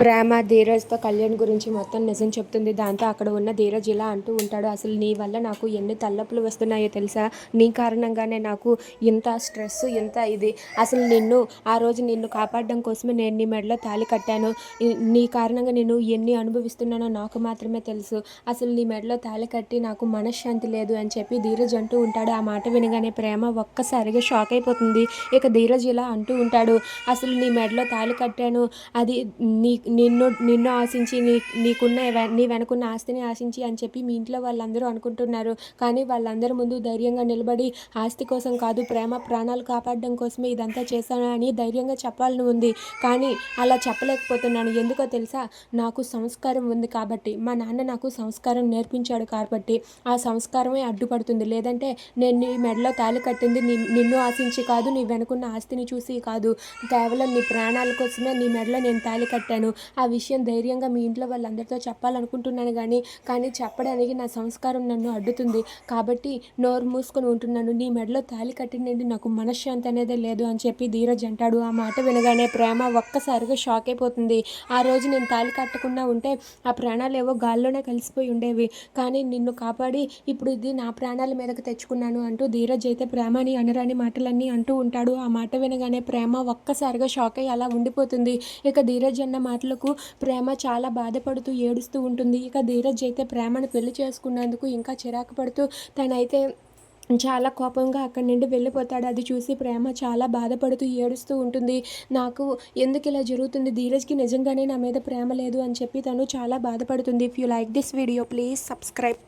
ప్రేమ ధీరజ్తో కళ్యాణ్ గురించి మొత్తం నిజం చెప్తుంది. దాంతో అక్కడ ఉన్న ధీరజ్ ఇలా అంటూ ఉంటాడు అసలు నీ వల్ల నాకు ఎన్ని తల్లపులు వస్తున్నాయో తెలుసా? నీ కారణంగానే నాకు ఇంత స్ట్రెస్ ఇంత ఇది. అసలు నిన్ను ఆ రోజు నిన్ను కాపాడడం కోసమే నేను నీ మెడలో తాళి కట్టాను. నీ కారణంగా నేను ఎన్ని అనుభవిస్తున్నానో నాకు మాత్రమే తెలుసు. అసలు నీ మెడలో తాళి కట్టి నాకు మనశ్శాంతి లేదు అని చెప్పి ధీరజ్ అంటూ ఉంటాడు. ఆ మాట వినగానే ప్రేమ ఒక్కసారిగా షాక్ అయిపోతుంది. ఇక ధీరజ్ ఇలా అంటూ ఉంటాడు అసలు నీ మెడలో తాళి కట్టాను. అది నీ నిన్ను నిన్ను ఆశించి నీ నీకున్న నీ వెనకున్న ఆస్తిని ఆశించి అని చెప్పి మీ ఇంట్లో వాళ్ళందరూ అనుకుంటున్నారు. కానీ వాళ్ళందరి ముందు ధైర్యంగా నిలబడి ఆస్తి కోసం కాదు ప్రేమ ప్రాణాలు కాపాడడం కోసమే ఇదంతా చేశాను అని ధైర్యంగా చెప్పాలని ఉంది. కానీ అలా చెప్పలేకపోతున్నాను. ఎందుకో తెలుసా? నాకు సంస్కారం ఉంది కాబట్టి. మా నాన్న నాకు సంస్కారం నేర్పించాడు కాబట్టి. ఆ సంస్కారమే అడ్డుపడుతుంది. లేదంటే నేను నీ మెడలో తాళి కట్టింది నీ నిన్ను ఆశించి కాదు నీ వెనుకున్న ఆస్తిని చూసి కాదు. కేవలం నీ ప్రాణాల కోసమే నీ మెడలో నేను తాళి కట్టాను. ఆ విషయం ధైర్యంగా మీ ఇంట్లో వాళ్ళందరితో చెప్పాలనుకుంటున్నాను కానీ కానీ చెప్పడానికి నా సంస్కారం నన్ను అడ్డుతుంది. కాబట్టి నోరు మూసుకొని ఉంటున్నాను. నీ మెడలో తాళి కట్టినండి నాకు మనశ్శాంతి అనేది లేదు అని చెప్పి ధీరజ్ అంటాడు. ఆ మాట వినగానే ప్రేమ ఒక్కసారిగా షాక్ అయిపోతుంది. ఆ రోజు నేను తాళి కట్టకుండా ఉంటే ఆ ప్రాణాలు ఏవో గాల్లోనే కలిసిపోయి ఉండేవి. కానీ నిన్ను కాపాడి ఇప్పుడు ఇది నా ప్రాణాల మీదకి తెచ్చుకున్నాను అంటూ ధీరజ్ అయితే ప్రేమని అనరాని మాటలన్నీ అంటూ ఉంటాడు. ఆ మాట వినగానే ప్రేమ ఒక్కసారిగా షాక్ అయ్యి అలా ఉండిపోతుంది. ఇక ధీరజ్ అన్న మాటలకు ప్రేమ చాలా బాధపడుతూ ఏడుస్తూ ఉంటుంది. ఇక ధీరజ్ అయితే ప్రేమను పెళ్ళి చేసుకున్నందుకు ఇంకా చిరాకు పడుతూ తనైతే చాలా కోపంగా అక్కడి నుండి వెళ్ళిపోతాడు. అది చూసి ప్రేమ చాలా బాధపడుతూ ఏడుస్తూ ఉంటుంది. నాకు ఎందుకు ఇలా జరుగుతుంది? ధీరజ్కి నిజంగానే నా మీద ప్రేమ లేదు అని చెప్పి తను చాలా బాధపడుతుంది. If you like this video please subscribe